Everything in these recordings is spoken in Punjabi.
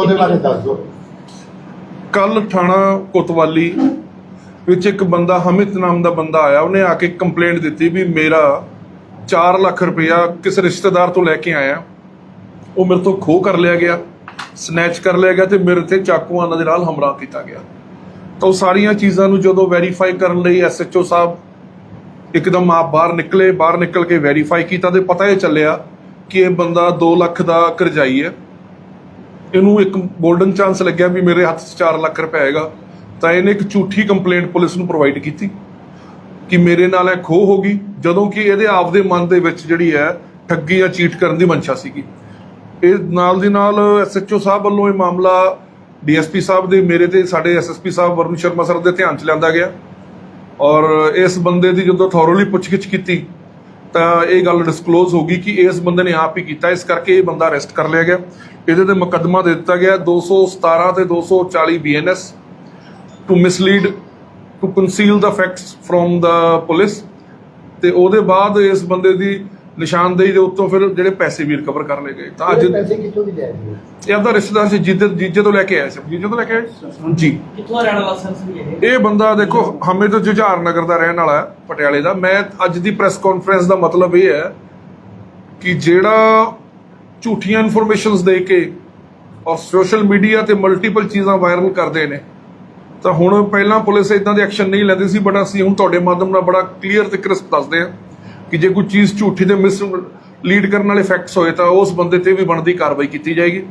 ਉਹਦੇ ਬਾਰੇ ਦੱਸ ਦਿਓ। ਕੱਲ ਥਾਣਾ ਕੋਤਵਾਲੀ ਵਿੱਚ ਇੱਕ ਬੰਦਾ, ਹਮਿਤ ਨਾਮ ਦਾ ਬੰਦਾ ਆਇਆ। ਉਹਨੇ ਆ ਕੇ ਕੰਪਲੇਂਟ ਦਿੱਤੀ ਵੀ ਮੇਰਾ 4 ਲੱਖ ਰੁਪਇਆ ਕਿਸੇ ਰਿਸ਼ਤੇਦਾਰ ਤੋਂ ਲੈ ਕੇ ਆਇਆ। ਉਹ ਮੇਰੇ ਤੋਂ ਖੋਹ ਕਰ ਲਿਆ ਗਿਆ ਸਨੈਚ ਕਰ ਲਿਆ ਗਿਆ ਤੇ ਮੇਰੇ ਤੇ ਚਾਕੂਆਂ ਦੇ ਨਾਲ ਹਮਲਾ ਕੀਤਾ ਗਿਆ। ਤਾਂ ਉਹ ਸਾਰੀਆਂ ਚੀਜ਼ਾਂ ਨੂੰ ਜਦੋਂ ਵੈਰੀਫਾਈ ਕਰਨ ਲਈ ਐਸਐਚਓ ਸਾਹਿਬ ਇੱਕਦਮ ਆਪ ਬਾਹਰ ਨਿਕਲੇ, ਬਾਹਰ ਨਿਕਲ ਕੇ ਵੈਰੀਫਾਈ ਕੀਤਾ ਤੇ ਪਤਾ ਇਹ ਚੱਲਿਆ ਕਿ ਇਹ ਬੰਦਾ 2 ਲੱਖ ਦਾ ਕਰਜ਼ਾਈ ਹੈ। ਇਹਨੂੰ ਇੱਕ 골ਡਨ ਚਾਂਸ ਲੱਗਿਆ ਵੀ ਮੇਰੇ ਹੱਥ 'ਚ 4 ਲੱਖ ਰੁਪਏ ਹੈਗਾ। ਤਾਂ ਇਹਨੇ ਇੱਕ ਝੂਠੀ ਕੰਪਲੇਂਟ ਪੁਲਿਸ ਨੂੰ ਪ੍ਰੋਵਾਈਡ ਕੀਤੀ ਕਿ ਮੇਰੇ ਨਾਲ ਇਹ ਖੋਹ ਹੋ ਗਈ, ਜਦੋਂ ਕਿ ਇਹਦੇ ਆਪਦੇ ਮਨ ਦੇ ਵਿੱਚ ਜਿਹੜੀ ਹੈ ਠੱਗੀ ਜਾਂ ਚੀਟ ਕਰਨ ਦੀ ਮਨਸ਼ਾ ਸੀਗੀ। ਇਹ ਨਾਲ ਦੀ ਨਾਲ ਐਸਐਚਓ ਸਾਹਿਬ ਵੱਲੋਂ ਇਹ ਮਾਮਲਾ ਡੀਐਸਪੀ ਸਾਹਿਬ ਦੇ, ਮੇਰੇ ਤੇ ਸਾਡੇ ਐਸਐਸਪੀ ਸਾਹਿਬ ਵਰੁਣ ਸ਼ਰਮਾ ਸਰ ਦੇ ਧਿਆਨ ਚ ਲਿਆਂਦਾ ਗਿਆ। ਔਰ ਇਸ ਬੰਦੇ ਦੀ ਜਦੋਂ ਥੋਰੋਲੀ ਪੁੱਛਗਿੱਛ ਕੀਤੀ ਤਾਂ ਇਹ ਗੱਲ ਡਿਸਕਲੋਜ਼ ਹੋ ਗਈ ਕਿ ਇਸ ਬੰਦੇ ਨੇ ਆਪ ਹੀ ਕੀਤਾ। ਇਸ ਕਰਕੇ ਇਹ ਬੰਦਾ ਅਰੈਸਟ ਕਰ ਲਿਆ ਗਿਆ। ਇਹਦੇ ਤੇ ਮੁਕੱਦਮਾ ਦੇ ਦਿੱਤਾ ਗਿਆ 217 ਤੇ 240 BNS to mislead to conceal the facts from the police ਤੇ ਉਹਦੇ ਬਾਅਦ ਇਸ ਬੰਦੇ ਦੀ ਨਿਸ਼ਾਨਦੇਹੀ ਦੇ ਉੱਤੋਂ ਫਿਰ ਜਿਹੜੇ ਪੈਸੇ ਵੀ ਰਿਕਵਰ ਕਰ ਲਏ ਗਏ। ਤਾਂ ਅੱਜ ਪੈਸੇ ਕਿੱਥੋਂ ਦੀ ਲੈ ਇਹ ਆਪਦਾ ਰਿਸ਼ਤੇਦਾਰ ਸੀ ਜੀਜੇ ਜੀਜੇ ਤੋਂ ਲੈ ਕੇ ਆਇਆ ਸੀ। ਜੀਜੇ ਤੋਂ ਲੈ ਕੇ ਆਇਆ ਜੀ। ਕਿੱਥੋਂ ਰਹਿਣ ਵਾਲਾ ਸਰ ਸੀ ਇਹ? ਇਹ ਬੰਦਾ ਦੇਖੋ ਹਮੇ ਤੋਂ ਜੁਝਾਰ ਨਗਰ ਦਾ ਰਹਿਣ ਵਾਲਾ ਹੈ ਪਟਿਆਲੇ ਦਾ। ਮੈਂ ਅੱਜ ਦੀ ਪ੍ਰੈਸ ਕਾਨਫਰੰਸ ਦਾ ਮਤਲਬ ਇਹ ਹੈ ਕਿ ਜਿਹੜਾ ਝੂਠੀਆਂ ਇਨਫੋਰਮੇਸ਼ਨਸ ਦੇ ਕੇ ਔਰ ਸੋਸ਼ਲ ਮੀਡੀਆ ਤੇ ਮਲਟੀਪਲ ਚੀਜ਼ਾਂ ਵਾਇਰਲ ਕਰਦੇ ਨੇ ਤਾਂ ਹੁਣ ਪਹਿਲਾਂ ਪੁਲਿਸ ਇਦਾਂ ਦੇ ਐਕਸ਼ਨ ਨਹੀਂ ਲੈਂਦੀ ਸੀ ਬਟ ਅਸੀਂ ਹੁਣ ਤੁਹਾਡੇ ਮਾਧਿਅਮ ਨਾਲ ਬੜਾ ਕਲੀਅਰ ਤੇ ਕ੍ਰਿਸਪ ਦੱਸਦੇ ਹਾਂ। ਕਿ ਜੇ ਕੋਈ ਚੀਜ਼ ਝੂਠੀ ਤੇ ਮਿਸ ਲੀਡ ਕਰਨ ਵਾਲੇ ਫੈਕਟਸ ਹੋਏ ਤਾਂ ਉਸ ਬੰਦੇ ਤੇ ਵੀ ਬਣਦੀ ਕਾਰਵਾਈ ਕੀਤੀ ਜਾਏਗੀ।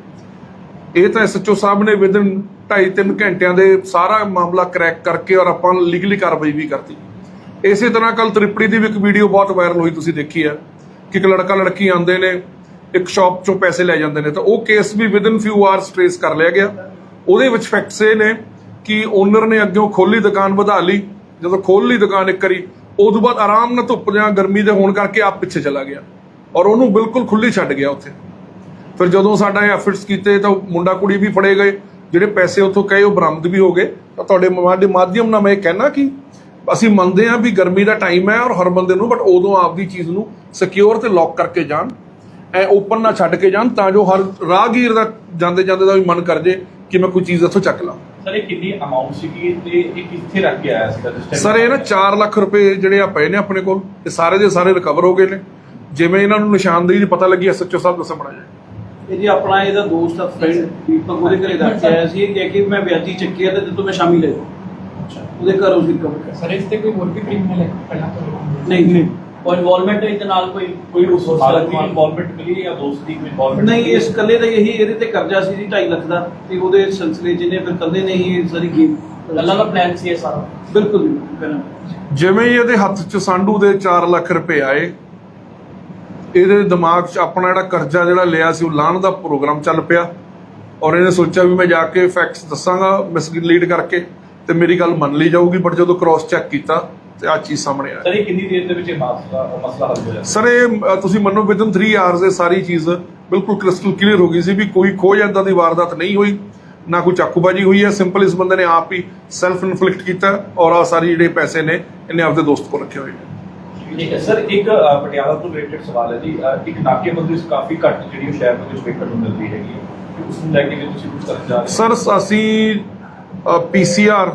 ਇਹ ਤਾਂ ਐਸਐਚਓ ਸਾਹਿਬ ਨੇ ਵਿਦਨ 2.5-3 ਘੰਟਿਆਂ ਦੇ ਸਾਰਾ ਮਾਮਲਾ ਕਰੈਕ ਕਰਕੇ ਔਰ ਆਪਾਂ ਲੀਗਲੀ ਕਾਰਵਾਈ ਵੀ ਕਰਤੀ। ਇਸੇ ਤਰ੍ਹਾਂ ਕੱਲ ਤ੍ਰਿਪੜੀ ਦੀ ਵੀ ਇੱਕ ਵੀਡੀਓ ਬਹੁਤ ਵਾਇਰਲ ਹੋਈ, ਤੁਸੀਂ ਦੇਖੀ ਹੈ ਕਿ ਇੱਕ ਲੜਕਾ ਲੜਕੀ ਆਉਂਦੇ ਨੇ, ਇੱਕ ਸ਼ਾਪ ਚੋਂ ਪੈਸੇ ਲੈ ਜਾਂਦੇ ਨੇ, ਤਾਂ ਉਹ ਕੇਸ ਵੀ ਵਿਦਨ ਫਿਊ ਆਰਸ ਟ੍ਰੇਸ ਕਰ ਲਿਆ ਗਿਆ। ਉਹਦੇ ਵਿੱਚ ਫੈਕਟਸ ਇਹ ਨੇ ਕਿ ਓਨਰ ਨੇ ਅੱਗਿਓਂ ਖੋਲੀ ਦੁਕਾਨ ਵਧਾ ਲਈ। ਜਦੋਂ ਖੋਲ ਲਈ ਦੁਕਾਨ ਇੱਕ ਵਾਰੀ ਉਦੋਂ ਬਾਅਦ ਆਰਾਮ ਨਾਲ ਧੁੱਪ ਜਾਂ ਗਰਮੀ ਦੇ ਹੋਣ ਕਰਕੇ ਆਪ ਪਿੱਛੇ ਚਲਾ ਗਿਆ। ਔਰ ਉਹਨੂੰ ਬਿਲਕੁਲ ਖੁੱਲੀ ਛੱਡ ਗਿਆ ਉੱਥੇ। ਫਿਰ ਜਦੋਂ ਸਾਡਾ ਐਫਰਟਸ ਕੀਤੇ ਤਾਂ ਮੁੰਡਾ ਕੁੜੀ ਵੀ ਫੜੇ ਗਏ। ਜਿਹੜੇ ਪੈਸੇ ਉੱਥੋਂ ਕਹੇ ਉਹ ਬਰਾਮਦ ਵੀ ਹੋ ਗਏ। ਤਾਂ ਤੁਹਾਡੇ ਮਾ- ਦੇ ਮਾਧਿਅਮ ਨਾਲ ਮੈਂ ਇਹ ਕਹਿਣਾ ਕਿ ਅਸੀਂ ਮੰਨਦੇ ਹਾਂ ਵੀ ਗਰਮੀ ਦਾ ਟਾਈਮ ਹੈ ਔਰ ਹਰ ਬੰਦੇ ਨੂੰ ਬਟ ਉਦੋਂ ਆਪਦੀ ਚੀਜ਼ ਨੂੰ ਸਿਕਿਉਰ ਤੇ ਲੌਕ ਕਰਕੇ ਜਾਣ। ਐ ਓਪਨ ਨਾ ਛੱਡ ਕੇ ਜਾਣ ਤਾਂ ਜੋ ਹਰ ਰਾਹਗੀਰ ਦਾ ਜਾਂਦੇ ਜਾਂਦੇ ਦਾ ਵੀ ਮਨ ਕਰ ਜੇ ਕਿ ਮੈਂ ਕੋਈ ਚੀਜ਼ ਇੱਥੋਂ ਚੱਕ ਲਾਂ। ਸਰ ਇਹ ਕਿੰਨੀ ਅਮਾਉਂਟ ਸੀਗੀ? ਤੇ ਇਹ ਕਿੱਥੇ ਰੱਖ ਕੇ ਆਇਆ ਸੀਗਾ ਜਿਸ? ਸਰ ਇਹ ਨਾ 4 ਲੱਖ ਰੁਪਏ ਜਿਹੜੇ ਆ ਪਏ ਨੇ ਆਪਣੇ ਕੋਲ ਇਹ ਸਾਰੇ ਦੇ ਸਾਰੇ ਰਿਕਵਰ ਹੋ ਗਏ ਨੇ। ਜਿਵੇਂ ਇਹਨਾਂ ਨੂੰ ਨਿਸ਼ਾਨਦੇਹੀ ਦੀ ਪਤਾ ਲੱਗੀ ਐਸਐਚਓ ਸਾਹਿਬ ਦੱਸਣ ਬਣਾ ਜਾਏ ਇਹ ਜੀ ਆਪਣਾ ਇਹਦਾ ਦੋਸਤ ਆ ਫਰੈਂਡ ਦੀਪਕ ਉਹਦੇ ਘਰੇ ਰੱਖ ਕੇ ਆਇਆ ਸੀ। ਇਹ ਕਹਿ ਕੇ ਮੈਂ ਵਿਆਜੀ ਚੱਕਿਆ ਤੇ ਜਦੋਂ ਮੈਂ ਸ਼ਾਮੀ ਲੈ ਜਾਊਂ। ਉਹਦੇ ਘਰੋਂ ਸੀ ਕਵਰ ਕਰ ਸਰ ਇਸ ਤੇ ਕੋਈ ਹੋਰ ਵੀ ਕ੍ਰਿਮੀਨਲ ਹੈ? ਪਹਿਲਾਂ ਤੋਂ ਨਹੀਂ ਨਹੀਂ। ਕੋਈ ਇਨਵੋਲਵਮੈਂਟ ਇਹਦੇ ਨਾਲ ਕੋਈ ਕੋਈ ਉਸ ਹਾਲਤ ਦੀ ਇਨਵੋਲਵਮੈਂਟ ਮਿਲੀ ਜਾਂ ਦੋਸਤ ਦੀ ਕੋਈ ਇਨਵੋਲਵਮੈਂਟ ਨਹੀਂ ਇਸ ਕੱਲੇ ਦਾ ਇਹੀ ਇਹਦੇ ਤੇ ਕਰਜ਼ਾ ਸੀ ਜੀ 2.5 ਲੱਖ ਦਾ ਤੇ ਉਹਦੇ ਸਿਲਸਿਲੇ ਜਿਹਨੇ ਫਿਰ ਕੱਲੇ ਨੇ ਹੀ ਸਾਰੀ ਗੇਮ ਅੱਲਾ ਦਾ ਪਲਾਨ ਸੀ ਇਹ ਸਾਰਾ? ਬਿਲਕੁਲ ਜਿਵੇਂ ਹੀ ਇਹਦੇ ਹੱਥ 'ਚ ਸਾਂਢੂ ਦੇ 4 ਲੱਖ ਰੁਪਏ ਆਏ ਇਹਦੇ ਦਿਮਾਗ 'ਚ ਆਪਣਾ ਜਿਹੜਾ ਕਰਜ਼ਾ ਜਿਹੜਾ ਲਿਆ ਸੀ ਉਹ ਲਾਣ ਦਾ ਪ੍ਰੋਗਰਾਮ ਚੱਲ ਪਿਆ ਔਰ ਇਹਨੇ ਸੋਚਿਆ ਵੀ ਮੈਂ ਜਾ ਕੇ ਫੈਕਟਸ ਦੱਸਾਂਗਾ ਮਿਸਲੀਡ ਕਰਕੇ ਤੇ ਮੇਰੀ ਗੱਲ ਮੰਨ ਲਈ ਜਾਊਗੀ ਬਟ ਜਦੋਂ ਕ੍ਰਾਸ ਚੈੱਕ ਕੀਤਾ ਤੇ ਆ ਚੀਜ਼ ਸਾਹਮਣੇ ਆ। ਸਰ ਇਹ ਕਿੰਨੀ ਦੇਰ ਦੇ ਵਿੱਚ ਇਹ ਮਸਲਾ ਮਸਲਾ ਹੱਲ ਹੋਇਆ ਸਰ ਇਹ ਤੁਸੀਂ ਮੰਨੋ ਵਿਦਨ 3 ਆਵਰਸ ਇਹ ਸਾਰੀ ਚੀਜ਼ ਬਿਲਕੁਲ ਕ੍ਰਿਸਟਲ ਕਲੀਅਰ ਹੋ ਗਈ ਸੀ ਵੀ ਕੋਈ ਖੋਹ ਜਾਂਦਾ ਦੀ ਵਾਰਦਾਤ ਨਹੀਂ ਹੋਈ ਨਾ ਕੋਈ ਚਾਕੂਬਾਜੀ ਹੋਈ ਹੈ। ਸਿੰਪਲ ਇਸ ਬੰਦੇ ਨੇ ਆਪ ਹੀ ਸੈਲਫ ਇਨਫਲਿਕਟ ਕੀਤਾ ਔਰ ਆ ਸਾਰੀ ਜਿਹੜੇ ਪੈਸੇ ਨੇ ਇਹਨੇ ਆਪਦੇ ਦੋਸਤ ਕੋਲ ਰੱਖੇ ਹੋਏ ਨੇ। ਠੀਕ ਹੈ। ਸਰ ਇੱਕ ਪਟਿਆਲਾ ਤੋਂ ਰਿਲੇਟਡ ਸਵਾਲ ਹੈ ਜੀ। ਇੱਕ ਨਾਕੇਬੰਦੀ ਕਾਫੀ ਘੱਟ ਜਿਹੜੀ ਉਹ ਸ਼ਹਿਰ ਦੇ ਵਿੱਚ ਵੇਖਣ ਨੂੰ ਮਿਲਦੀ ਹੈਗੀ ਹੈ। ਉਸ ਨੂੰ ਲੈ ਕੇ ਵੀ ਤੁਸੀਂ ਕੁਝ ਕਰਨ ਜਾ ਰਹੇ ਹੋ? ਸਰ ਅਸੀਂ ਪੀਸੀਆਰ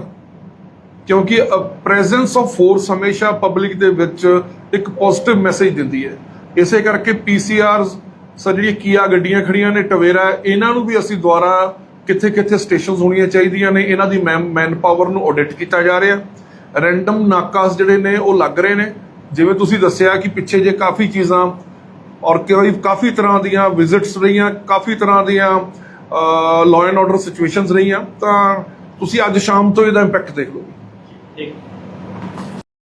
ਕਿਉਂਕਿ ਪ੍ਰੈਜ਼ੈਂਸ ਆਫ ਫੋਰਸ ਹਮੇਸ਼ਾ ਪਬਲਿਕ ਦੇ ਵਿੱਚ ਇੱਕ ਪੋਜ਼ਿਟਿਵ ਮੈਸੇਜ ਦਿੰਦੀ ਹੈ। ਇਸੇ ਕਰਕੇ ਪੀਸੀਆਰ ਸਰ ਜਿਹੜੀ ਕੀਆ ਗੱਡੀਆਂ ਖੜੀਆਂ ਨੇ, ਟਵੇਰਾ, ਇਹਨਾਂ ਨੂੰ ਵੀ ਅਸੀਂ ਦੁਆਰਾ ਕਿੱਥੇ ਕਿੱਥੇ ਸਟੇਸ਼ਨਸ ਹੋਣੀਆਂ ਚਾਹੀਦੀਆਂ ਨੇ, ਇਹਨਾਂ ਦੀ ਮੈਨ ਪਾਵਰ ਨੂੰ ਆਡਿਟ ਕੀਤਾ ਜਾ ਰਿਹਾ। ਰੈਂਡਮ ਨਾਕਾਸ ਜਿਹੜੇ ਨੇ, ਉਹ ਲੱਗ ਰਹੇ ਨੇ। ਜਿਵੇਂ ਤੁਸੀਂ ਦੱਸਿਆ ਕਿ ਪਿੱਛੇ ਜੇ ਕਾਫੀ ਚੀਜ਼ਾਂ ਔਰ ਕਾਫੀ ਤਰ੍ਹਾਂ ਦੀਆਂ ਵਿਜ਼ਿਟਸ ਰਹੀਆਂ, ਕਾਫੀ ਤਰ੍ਹਾਂ ਦੀਆਂ ਲਾਅ ਐਂਡ ਆਰਡਰ ਸਿਚੁਏਸ਼ਨਸ ਰਹੀਆਂ, ਤਾਂ ਤੁਸੀਂ ਅੱਜ ਸ਼ਾਮ ਤੋਂ ਇਹਦਾ ਇੰਪੈਕਟ ਦੇਖ ਲਓ ਠੀਕ